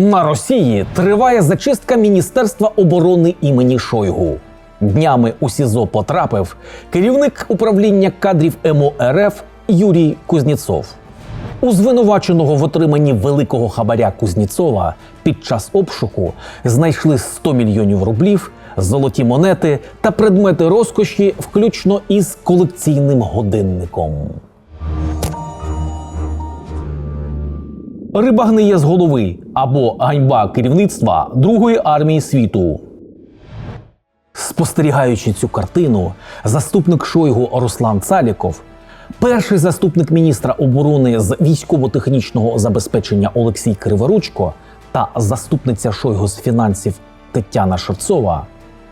На Росії триває зачистка Міністерства оборони імені Шойгу. Днями у СІЗО потрапив керівник управління кадрів МО РФ Юрій Кузнєцов. У звинуваченого в отриманні великого хабаря Кузніцова під час обшуку знайшли 100 мільйонів рублів, золоті монети та предмети розкоші, включно із колекційним годинником. Риба гниє з голови або ганьба керівництва Другої армії світу. Спостерігаючи цю картину, заступник Шойгу Руслан Цаліков, перший заступник міністра оборони з військово-технічного забезпечення Олексій Криворучко та заступниця Шойгу з фінансів Тетяна Шевцова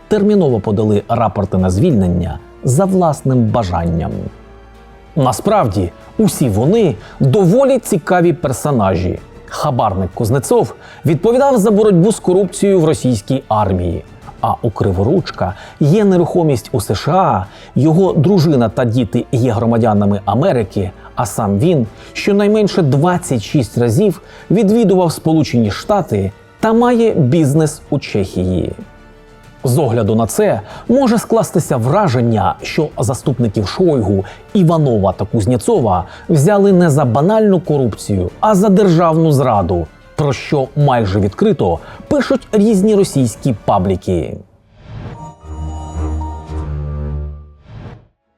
терміново подали рапорти на звільнення за власним бажанням. Насправді, усі вони доволі цікаві персонажі. Хабарник Кузнецов відповідав за боротьбу з корупцією в російській армії. А у Криворучка є нерухомість у США, його дружина та діти є громадянами Америки, а сам він щонайменше 26 разів відвідував Сполучені Штати та має бізнес у Чехії. З огляду на це може скластися враження, що заступників Шойгу, Іванова та Кузнєцова взяли не за банальну корупцію, а за державну зраду, про що майже відкрито пишуть різні російські пабліки.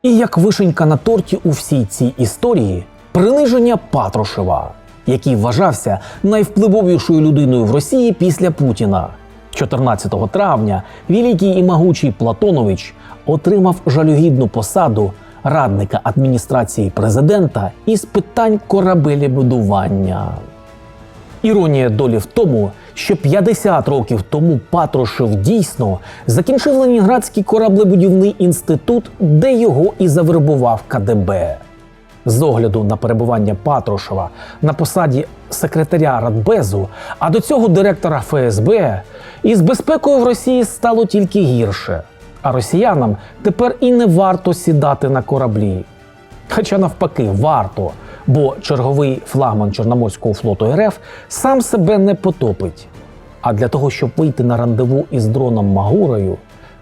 І як вишенька на торті у всій цій історії приниження Патрушева, який вважався найвпливовішою людиною в Росії після Путіна. 14 травня великий і могучий Платонович отримав жалюгідну посаду радника адміністрації президента із питань корабелебудування. Іронія долі в тому, що 50 років тому Патрушев дійсно закінчив Ленінградський кораблебудівний інститут, де його і завербував КДБ. З огляду на перебування Патрушева на посаді секретаря Радбезу, а до цього директора ФСБ, із безпекою в Росії стало тільки гірше. А росіянам тепер і не варто сідати на кораблі. Хоча навпаки, варто, бо черговий флагман Чорноморського флоту РФ сам себе не потопить. А для того, щоб вийти на рандеву із дроном Магурою,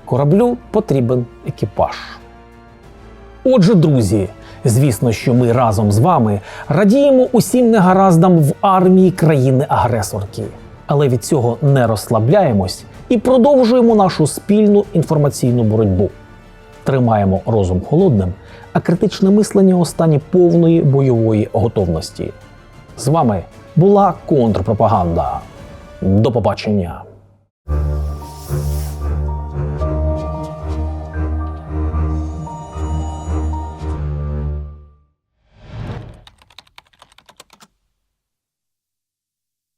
кораблю потрібен екіпаж. Отже, друзі, звісно, що ми разом з вами радіємо усім негараздам в армії країни-агресорки, але від цього не розслабляємось і продовжуємо нашу спільну інформаційну боротьбу. Тримаємо розум холодним, а критичне мислення у стані повної бойової готовності. З вами була контрпропаганда. До побачення!